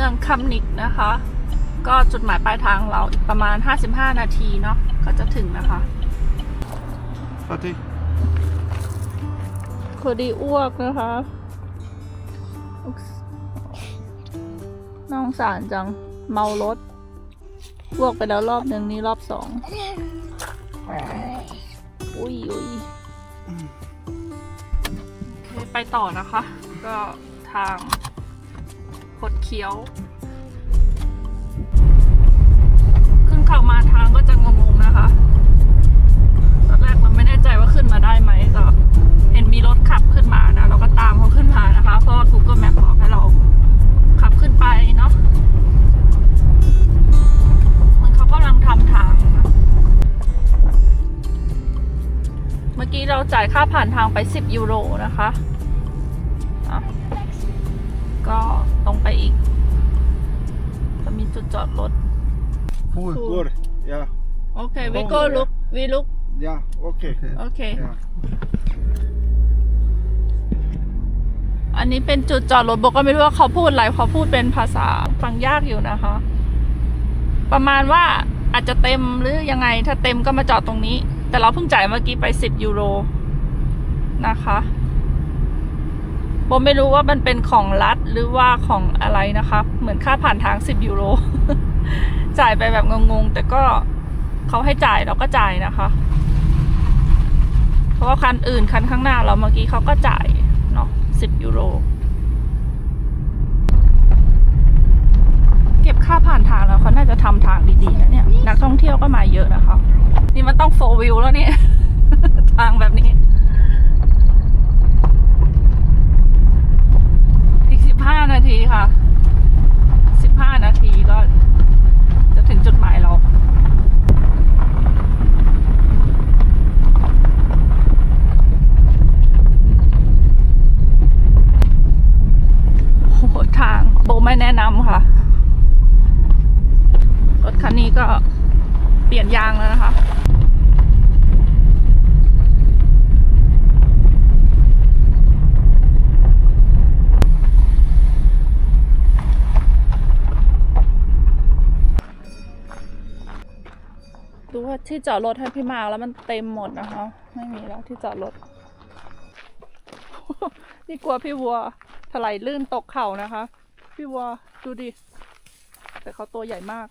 มืองคัมนิกนะคะ ก็จุดหมายปลายทางเราอีกประมาณ 55 นาทีเนาะก็จะถึงนะคะ Fatih. คดีอ้วกนะคะอุ๊ยน้องสารจัง เมารถอ้วกไปแล้วรอบหนึ่งนี่รอบสองอุ้ยอุ้ยโอเคไปต่อนะคะ ก็ทาง คดเคี้ยว ขึ้นเข้ามาทางก็จะงงๆนะคะตอนแรกเราไม่แน่ใจว่าขึ้นมาได้ไหมแต่เห็นมีรถขับขึ้นมานะเราก็ตามเขาขึ้นมานะคะ เพราะ Google Map บอกให้เราขับขึ้นไปเนาะเหมันเขากำลังทำทาง เมื่อกี้เราจ่ายค่าผ่านทางไป 10 ยูโรนะคะ จะมีจุดจอดรถ Cool. Good. Yeah. โอเค we go look we look Yeah. Okay. โอเค Yeah. อันนี้เป็นจุดจอดรถโบก็ไม่รู้ว่าเขาพูดอะไรเขาพูดเป็นภาษาฟังยากอยู่นะคะ ประมาณว่าอาจจะเต็มหรือยังไง ถ้าเต็มก็มาจอดตรงนี้ แต่เราเพิ่งจ่ายเมื่อกี้ไป 10 ยูโรนะคะ โบไม่รู้ว่ามันเป็นของรัฐหรือว่าของอะไรนะคะ เหมือนค่าผ่านทาง 10 ยูโร จ่ายไปแบบงงๆ แต่ก็เขาให้จ่ายเราก็จ่ายนะคะ เพราะว่าคันอื่นคันข้างหน้าเราเมื่อกี้เขาก็จ่ายเนาะสิบยูโร เก็บค่าผ่านทางแล้วเขาน่าจะทำทางดีๆนะเนี่ย นักท่องเที่ยวก็มาเยอะนะคะ นี่มันต้องโฟวิวแล้วเนี่ย ทางแบบนี้ อีกสิบห้านาทีค่ะสิบห้านาทีก็จะถึงจุดหมายเราโอ้โหทางโบไม่แนะนำค่ะ รถคันนี้ก็เปลี่ยนยางแล้วนะคะ ว่าที่จอดรถให้พี่มาแล้วมันเต็มหมดนะคะ ไม่มีแล้วที่จอดรถ นี่กลัวพี่วัวถลายลื่นตกเข่านะคะ พี่วัวดูดิ แต่เขาตัวใหญ่มาก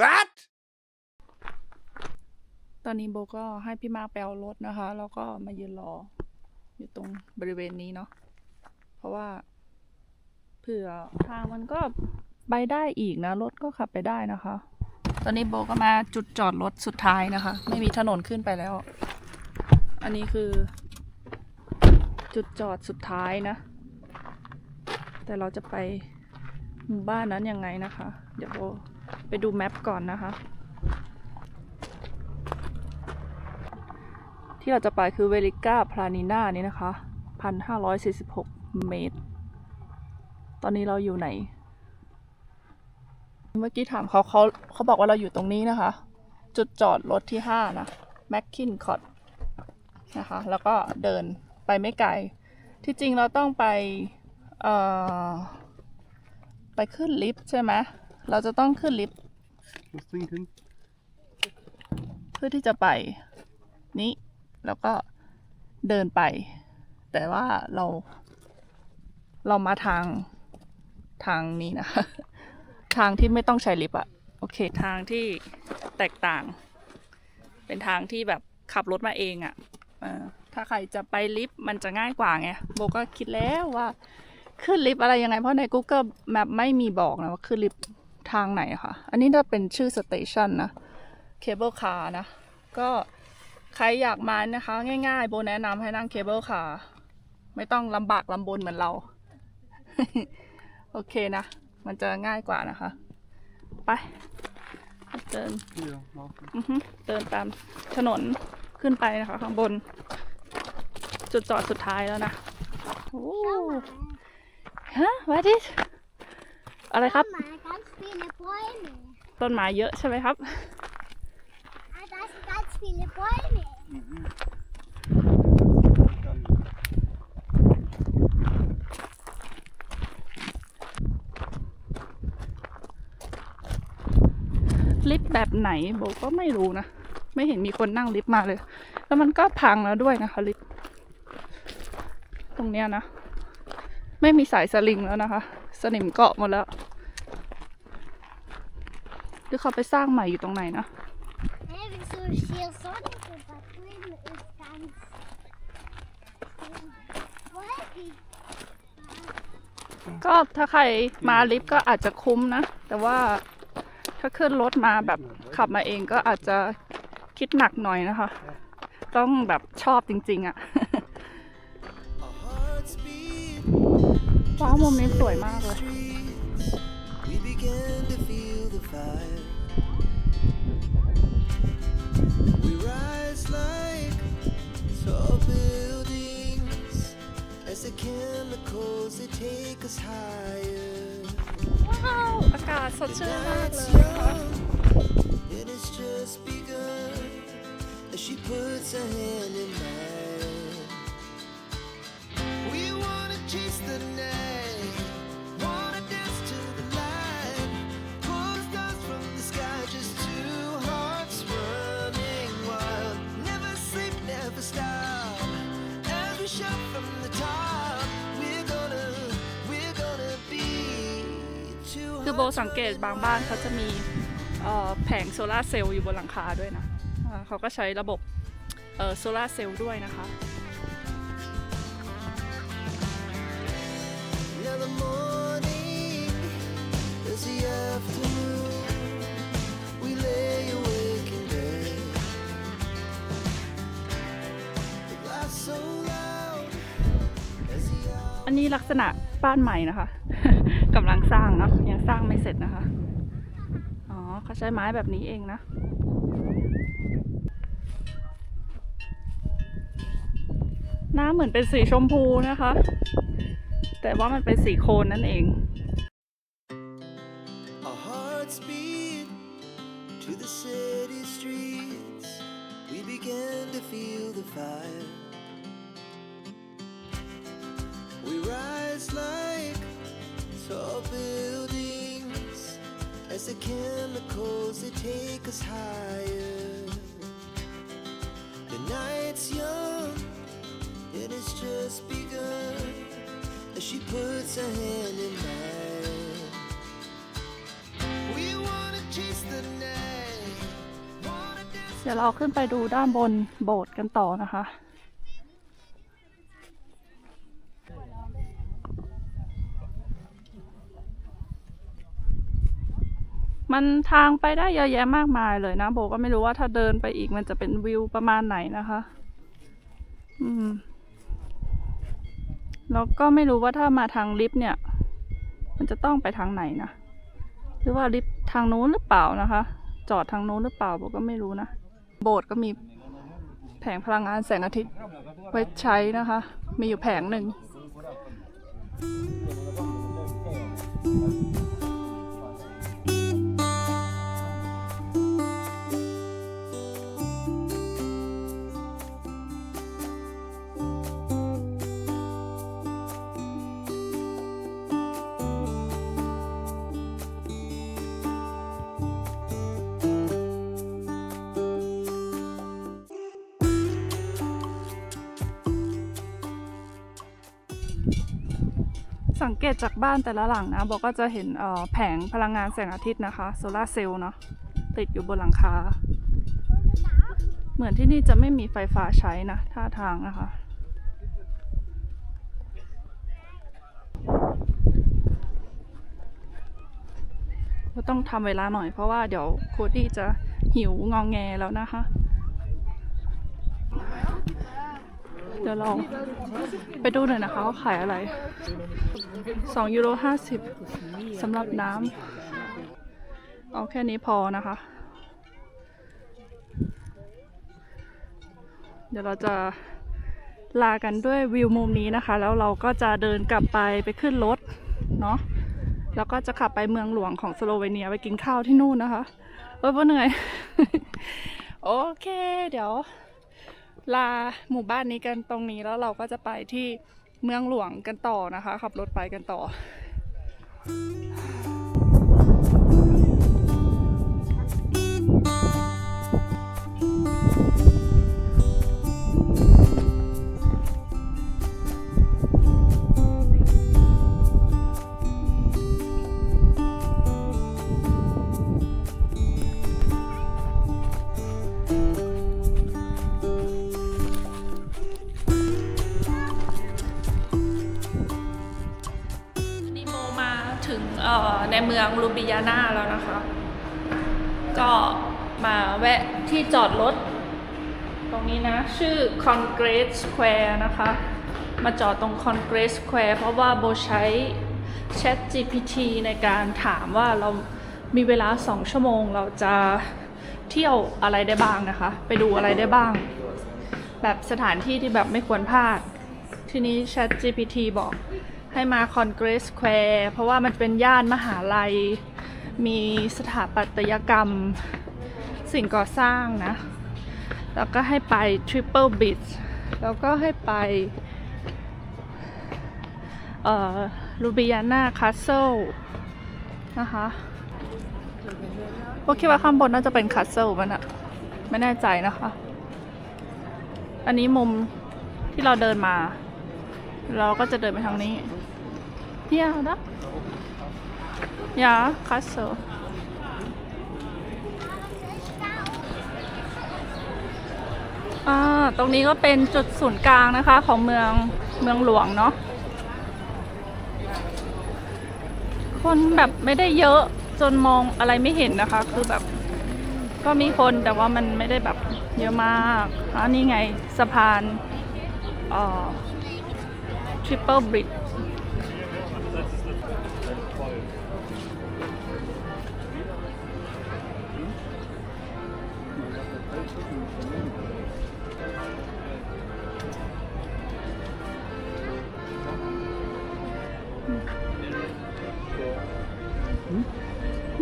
What? ตอนนี้โบก็ให้พี่มากไปเอารถนะคะ แล้วก็มายืนรออยู่ตรงบริเวณนี้เนาะเพราะว่า เผื่อทางมันก็ไปได้อีกนะ รถก็ขับไปได้นะคะ ตอนนี้โบก็มาจุดจอดรถสุดท้ายนะคะ ไม่มีถนนขึ้นไปแล้ว อันนี้คือ จุดจอดสุดท้ายนะ แต่เราจะไปหมู่บ้านนั้นยังไงนะคะ เดี๋ยวโบไปดูแมปก่อนนะคะ ที่เราจะไปคือเวลิก้าพลานิน่านี่นะคะพันห้าร้อยสี่สิบหกเมตร อนนี้เราอยู่ไหน เมื่อกี้ถามเขาเขาเขาบอกว่าเราอยู่ตรงนี้นะคะ จุดจอดรถที่ห้านะแมคคินคอตนะคะ แล้วก็เดินไปไม่ไกล ที่จริงเราต้องไปเอ่อไปขึ้นลิฟต์ใช่ไหมเราจะต้องขึ้นลิฟต์ Was trinken? เพื่อที่จะไปนี้แล้วก็เดินไป แต่ว่าเราเรามาทาง ทางนี้นะคะ ทางที่ไม่ต้องใช้ลิฟต์อะโอเค ทางที่แตกต่าง เป็นทางที่แบบขับรถมาเองอะถ้าใครจะไปลิฟต์มันจะง่ายกว่าไงโบก็คิดแล้วว่าขึ้นลิฟต์อะไรยังไง เพราะใน Google Map ไม่มีบอกนะว่าขึ้นลิฟต์ทางไหนค่ะ อันนี้จะเป็นชื่อสเตชันนะเคเบิลคาร์นะ ก็ใครอยากมานะคะ ง่ายๆ โบแนะนำให้นั่งเคเบิลคาร์ไม่ต้องลำบากลำบนเหมือนเรา โอเคนะ มันจะง่ายกว่านะคะ ไป เดินเดินตามถนนขึ้นไปนะคะ ข้างบน จุดจอดสุดท้ายแล้วนะโอ้ฮะวัดิอะไรครับ ต้นไม้เยอะใช่ไหมครับ da sind ganz viele Bäume. ลิฟต์แบบไหนโบก็ไม่รู้นะ ไม่เห็นมีคนนั่งลิฟต์มาเลย แล้วมันก็พังแล้วด้วยนะคะลิฟต์ตรงเนี้ยนะ ไม่มีสายสลิงแล้วนะคะ สนิมเกาะหมดแล้วหรือเขาไปสร้างใหม่อยู่ตรงไหนนะก็ถ้าใครมาลิฟต์ก็อาจจะคุ้มนะ แต่ว่า ถ้าขึ้นรถมาแบบขับมาเองก็อาจจะคิดหนักหน่อยนะคะ ต้องแบบชอบจริง ๆอะ่ะว้ามุมนี้สวยมากเลย the chemicals that take us higher. ว้าว อากาศสดชื่นมากเล Night's ยนะคะ young, and it's just begun as she puts her hand in mine. We wanna chase the night, คือโบสังเกตบางบ้านเขาจะมีเอ่อแผงโซลาร์เซลล์อยู่บนหลังคาด้วยนะอ่าเขาก็ใช้ระบบเอ่อโซลาร์เซลล์ด้วยนะคะ Now the morning is the afternoon. We lay awake in bed. The glass so loud as the hour. อันนี้ลักษณะบ้านใหม่นะคะ กำลังสร้างเนาะยังสร้างไม่เสร็จนะคะ อ๋อเขาใช้ไม้แบบนี้เองนะน้ำเหมือนเป็นสีชมพูนะคะ แต่ว่ามันเป็นสีโคนนั่นเอง the chemicals they take us higher. The night's young and it's just begun as she puts her hand in mine. We wanna chase the night. เดี๋ยวเราขึ้นไปดูด้านบนโบสถ์กันต่อนะคะ มันทางไปได้เยอะแยะมากมายเลยนะ โบก็ไม่รู้ว่าถ้าเดินไปอีกมันจะเป็นวิวประมาณไหนนะคะ อืม แล้วก็ไม่รู้ว่าถ้ามาทางลิฟต์เนี่ย มันจะต้องไปทางไหนนะ หรือว่าลิฟต์ทางนู้นหรือเปล่านะคะ จอดทางนู้นหรือเปล่าโบก็ไม่รู้นะ โบสถ์ก็มีแผงพลังงานแสงอาทิตย์ไว้ใช้นะคะ มีอยู่แผงหนึ่ง สังเกตจากบ้านแต่ละหลังนะ บอกก็จะเห็นแผงพลังงานแสงอาทิตย์นะคะโซลาเซลล์เนาะติดอยู่บนหลังคา เหมือนที่นี่จะไม่มีไฟฟ้าใช้นะ ท่าทางนะคะก็ต้องทำเวลาหน่อยเพราะว่าเดี๋ยวโคดี้จะหิวงองแงแล้วนะคะ เดี๋ยวเราไปดูหน่อยนะคะว่าขายอะไร2ยูโร50สำหรับน้ำเอาแค่นี้พอนะคะ เดี๋ยวเราจะลากันด้วยวิวมุมนี้นะคะ แล้วเราก็จะเดินกลับไปไปขึ้นรถเนาะแล้วก็จะขับไปเมืองหลวงของสโลเวเนียไปกินข้าวที่นู่นนะคะ เอ้ยพ่อเหนื่อย โอเค เดี๋ยว ลาหมู่บ้านนี้กันตรงนี้แล้วเราก็จะไปที่เมืองหลวงกันต่อนะคะ ขับรถไปกันต่อ บิยาน่าแล้วนะคะ ก็มาแวะที่จอดรถตรงนี้นะ ชื่อ Congress Square นะคะ มาจอดตรง Congress Square เพราะว่าโบใช้ Chat GPT ในการถามว่าเรามีเวลา 2 ชั่วโมงเราจะเที่ยวอะไรได้บ้างนะคะ ไปดูอะไรได้บ้าง แบบสถานที่ที่แบบไม่ควรพลาด ทีนี้ Chat GPT บอก ให้มา Congress Square เพราะว่ามันเป็นย่านมหาลัย มีสถาปัตยกรรมสิ่งก่อสร้างนะ แล้วก็ให้ไป Triple Beach แล้วก็ให้ไปเอ่อลูบิยาน่าคาสเซิลนะคะโอเคดว่าข้างบนน่าจะเป็นคาสเซิลมันอะไม่แน่ใจนะคะ อันนี้มุมที่เราเดินมา เราก็จะเดินไปทางนี้ เฮียนะยาคาสเซิลอ่าตรงนี้ก็เป็นจุดศูนย์กลางนะคะ ของเมืองเมืองหลวงเนาะ คนแบบไม่ได้เยอะจนมองอะไรไม่เห็นนะคะ คือแบบก็มีคนแต่ว่ามันไม่ได้แบบเยอะมากอันนี้ไงสะพานเอ่อ Triple Bridge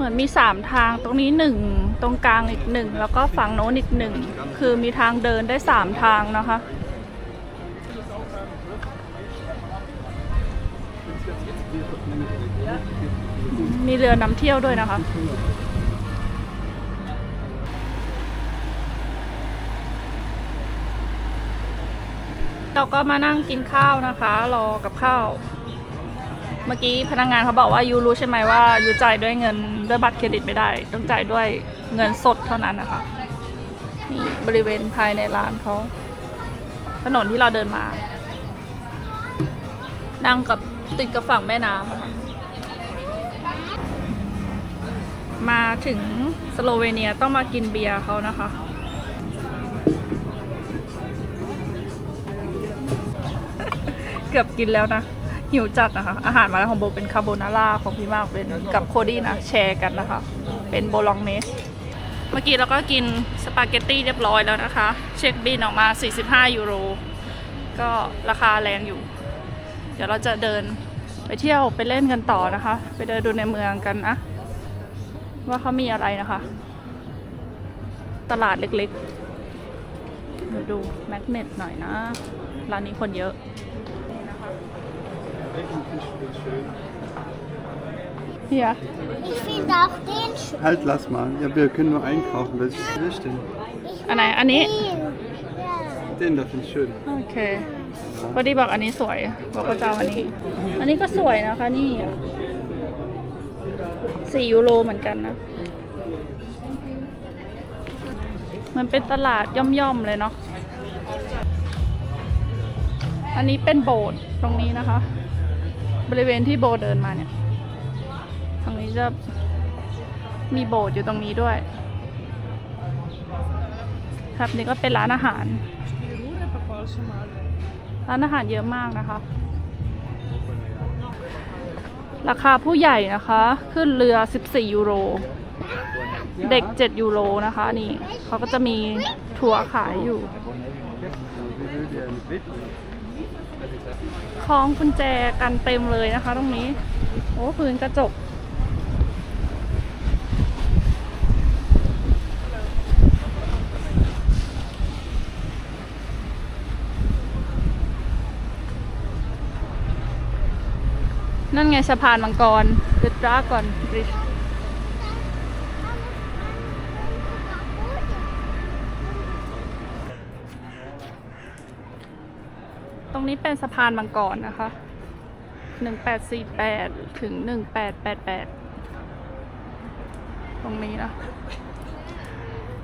มือนมีสามทางตรงนี้หนึ่งตรงกลางอีกหนึ่งแล้วก็ฝั่งโน้นอีกหนึ่งคือมีทางเดินได้สามทางนะคะมีเรือนำเที่ยวด้วยนะคะ เราก็มานั่งกินข้าวนะคะ รอกับข้าว เมื่อกี้พนักงงานเขาบอกว่ายูรู้ใช่ไหมว่ายูจ่ายด้วยเงินด้วยบัตรเครดิตไม่ได้ ต้องจ่ายด้วยเงินสดเท่านั้นนะคะนี่บริเวณภายในร้านเขาถนนที่เราเดินมา นั่งกับติดกับฝั่งแม่น้ำมาถึงสโลเวเนียต้องมากินเบียร์เขานะคะ เกือบกินแล้วนะ หิวจัดนะคะ อาหารมาแล้วของโบเป็นคาโบนาร่าของพี่มากเป็นกับโคดี้นะแชร์กันนะคะ เป็นโบลองเนส เมื่อกี้เราก็กินสปาเกตตี้เรียบร้อยแล้วนะคะ เช็คบินออกมา 45 ยูโร ก็ราคาแรงอยู่ เดี๋ยวเราจะเดินไปเที่ยวไปเล่นกันต่อนะคะ ไปเดินดูในเมืองกันนะ ว่าเขามีอะไรนะคะ ตลาดเล็กๆเดี๋ยวดูแมกเนตหน่อยนะ ร้านนี้คนเยอะ เฮีย Ich finde auch den schön. Halt, lass mal. Ja, wir können nur einkaufen. Was ist das denn? อันไหนอันนี้ Den. Ja. Den da finde ich schön. โอเคพอดีบอกอันนี้สวยบอกก็จะเอาอันนี้ อันนี้ก็สวยนะคะนี่สี่ยูโรเหมือนกันนะ มันเป็นตลาดย่อมๆเลยเนาะ อันนี้เป็นโบสถ์ตรงนี้นะคะ บริเวณที่โบเดินมาเนี่ยตรงนี้จะมีโบสถ์อยู่ตรงนี้ด้วย ครับนี่ก็เป็นร้านอาหาร ร้านอาหารเยอะมากนะคะ ราคาผู้ใหญ่นะคะ ขึ้นเรือ 14 ยูโร เด็ก 7 ยูโรนะคะ นี่เขาก็จะมีทัวร์ขายอยู่ คล้องกุญแจกันเต็มเลยนะคะ ตรงนี้ โอ้พื้นกระจก นั่นไงสะพานมังกร The Dragon Bridge ตร งนี้เป็นสะพานมังกรนนะคะ 1848 ถึง 1888 ตรงนี้นะ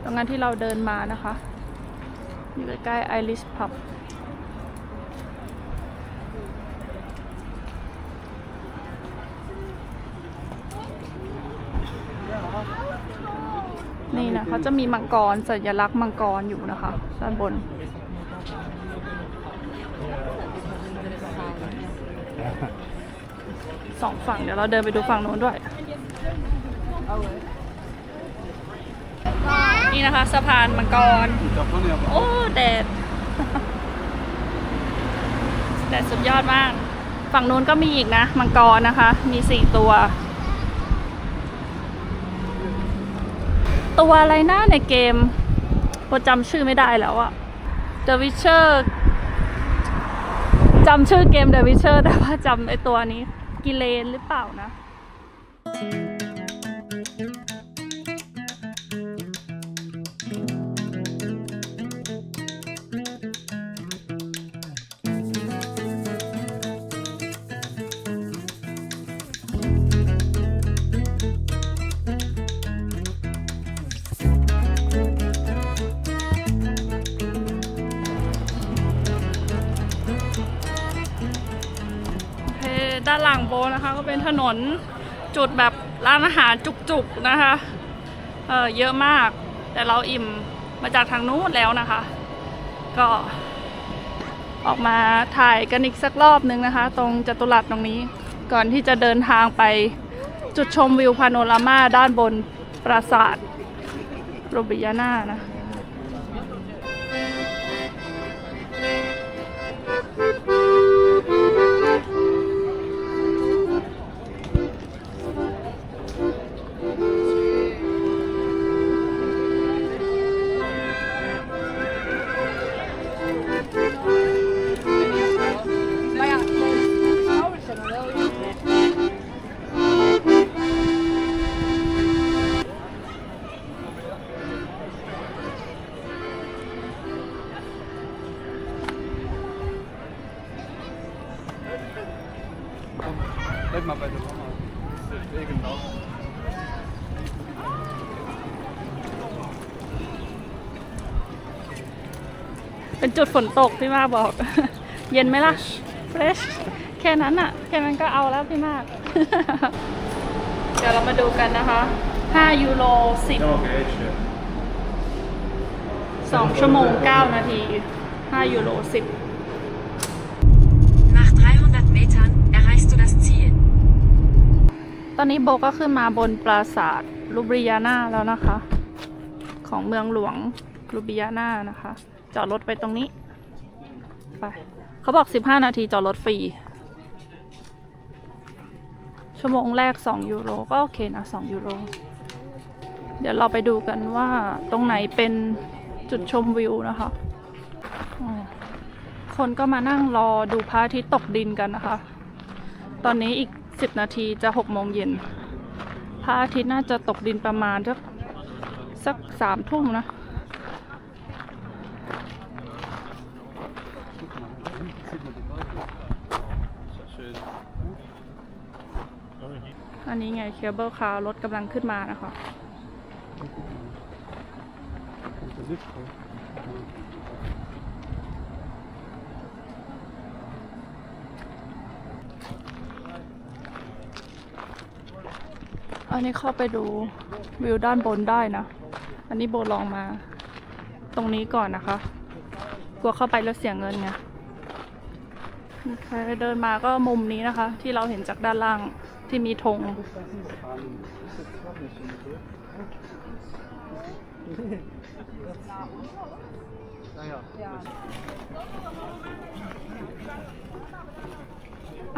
ตรงนั้นที่เราเดินมานะคะ อยู่ใกล้ไอริชพับนี่นะเขาจะมีมังกรสัญลักษณ์มังกรอยู่นะคะ ด้านบน สองฝั่ง เดี๋ยวเราเดินไปดูฝั่งโน้นด้วย นี่นะคะสะพานมังกร Davon ja aber โอ้แดด แดดสุดยอดมาก ฝั่งนู้นก็มีอีกนะ มังกรนะคะ มีสี่ตัว ตัวอะไรนะในเกมพอจำชื่อไม่ได้แล้วอะ The Witcher จำชื่อเกม The Witcher แต่ว่าจำไอตัวนี้ กิเลนหรือเปล่านะโอ ด้านหลังโบนะคะ ก็เป็นถนนจุดแบบร้านอาหารจุกๆนะคะ เออเยอะมาก แต่เราอิ่มมาจากทางนู้นแล้วนะคะ ก็ ออกมาถ่ายกันอีกสักรอบนึงนะคะ ตรงจัตุรัสตรงนี้ ก่อนที่จะเดินทางไปจุดชมวิวพาโนรามาด้านบนปราสาทโรบิยาน่านะ เป็นจุดฝนตกพี่มากบอก เย็นไหมล่ะเฟรชแค่นั้นอะแค่นั้นก็เอาแล้วพี่มาก เดี๋ยวเรามาดูกันนะคะ 5 ยูโร 10 2 ชั่วโมง 9 นาที 5 ยูโร10 Nach 300 Metern erreichst du das Ziel. ตอนนี้โบก็ขึ้นมาบนปราสาทลูบริยาน่าแล้วนะคะ ของเมืองหลวงลูบริยาน่านะคะ จอดรถไปตรงนี้ ไป เขาบอก 15 นาทีจอดรถฟรี ชั่วโมงแรก 2 ยูโร ก็โอเคนะ 2 ยูโร เดี๋ยวเราไปดูกันว่าตรงไหนเป็นจุดชมวิวนะคะ คนก็มานั่งรอดูพระอาทิตย์ตกดินกันนะคะ ตอนนี้อีก 10 นาทีจะ 6 โมงเย็นพระอาทิตย์น่าจะตกดินประมาณสักสามทุ่มนะ Schön. อันนี้ไงเคเบิลคาร์รถกำลังขึ้นมานะคะอันนี้เข้าไปดูวิวด้านบนได้นะ อันนี้โบลองมา ตรงนี้ก่อนนะคะ กลัวเข้าไปแล้วเสียเงินไงโอเคเดินมาก็มุมนี้นะคะ ที่เราเห็นจากด้านล่าง ที่มีธง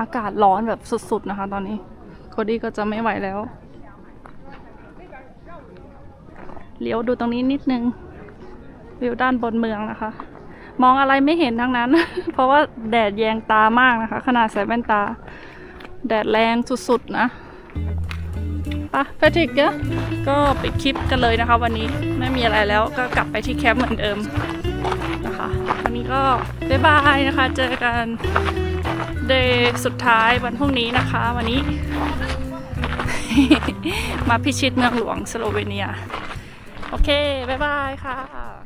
อากาศร้อนแบบสุด ๆ นะคะตอนนี้ โคดี้ก็จะไม่ไหวแล้ว เลี้ยวดูตรงนี้นิดนึง วิวด้านบนเมืองนะคะ มองอะไรไม่เห็นทั้งนั้น เพราะว่าแดดแยงตามากนะคะ ขนาดใส่แว่นตา แดดแรงสุดๆนะปะแพทริกเนอะก็ปิดคลิปกันเลยนะคะวันนี้ไม่มีอะไรแล้วก็กลับไปที่แคมป์เหมือนเดิมนะคะวันนี้ก็บ๊ายบายนะคะ เจอกันเดย์สุดท้ายวันพรุ่งนี้นะคะ วันนี้ มาพิชิตเมืองหลวงสโลเวเนีย โอเค บ๊ายบายค่ะ